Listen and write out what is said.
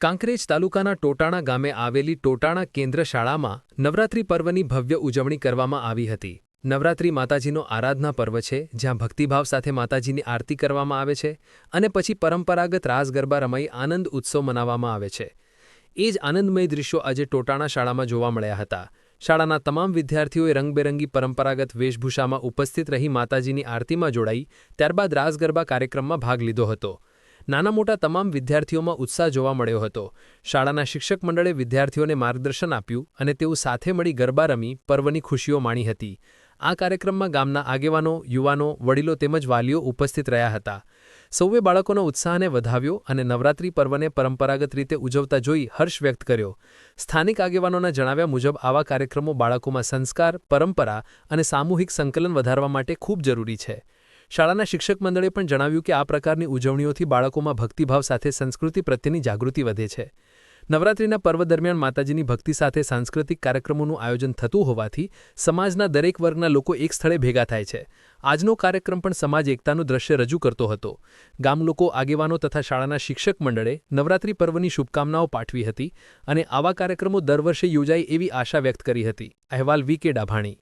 કાંકરેજ તાલુકાના ટોટાણા ગામે આવેલી ટોટાણા કેન્દ્ર શાળામાં નવરાત્રિ પર્વની ભવ્ય ઉજવણી કરવામાં આવી હતી. નવરાત્રિ માતાજીનો આરાધના પર્વ છે, જ્યાં ભક્તિભાવ સાથે માતાજીની આરતી કરવામાં આવે છે અને પછી પરંપરાગત રાસ ગરબા રમાઈ આનંદ ઉત્સવ મનાવવામાં આવે છે. એ જ આનંદમય દૃશ્યો આજે ટોટાણા શાળામાં જોવા મળ્યા હતા. શાળાના તમામ વિદ્યાર્થીઓએ રંગબેરંગી પરંપરાગત વેશભૂષામાં ઉપસ્થિત રહી માતાજીની આરતીમાં જોડાઈ, ત્યારબાદ રાસ ગરબા કાર્યક્રમમાં ભાગ લીધો હતો. નાના મોટા તમામ વિદ્યાર્થીઓમાં ઉત્સાહ જોવા મળ્યો હતો. શાળાના શિક્ષક મંડળે વિદ્યાર્થીઓને માર્ગદર્શન આપ્યું અને તેઓ સાથે મળી ગરબા રમી, પર્વની ખુશીઓ માણી હતી. આ કાર્યક્રમમાં ગામના આગેવાનો, યુવાનો, વડીલો તેમજ વાલીઓ ઉપસ્થિત રહ્યા હતા. સૌએ બાળકોનો ઉત્સાહને વધાવ્યો અને નવરાત્રિ પર્વને પરંપરાગત રીતે ઉજવતા જોઈ હર્ષ વ્યક્ત કર્યો. સ્થાનિક આગેવાનોના જણાવ્યા મુજબ આવા કાર્યક્રમો બાળકોમાં સંસ્કાર, પરંપરા અને સામૂહિક સંકલન વધારવા માટે ખૂબ જરૂરી છે. શાળાના શિક્ષક મંડળે પણ જણાવ્યું કે આ પ્રકારની ઉજવણીઓથી બાળકોમાં ભક્તિભાવ સાથે સંસ્કૃતિ પ્રત્યેની જાગૃતિ વધે છે. નવરાત્રિના પર્વ દરમિયાન માતાજીની ભક્તિ સાથે સાંસ્કૃતિક કાર્યક્રમોનું આયોજન થતું હોવાથી સમાજના દરેક વર્ગના લોકો એક સ્થળે ભેગા થાય છે. આજનો કાર્યક્રમ પણ સમાજ એકતાનું દ્રશ્ય રજૂ કરતો હતો. ગામ લોકો, આગેવાનો તથા શાળાના શિક્ષક મંડળે નવરાત્રિ પર્વની શુભકામનાઓ પાઠવી હતી અને આવા કાર્યક્રમો દર વર્ષે યોજાય એવી આશા વ્યક્ત કરી હતી. અહેવાલ વી કે ડાભાણી.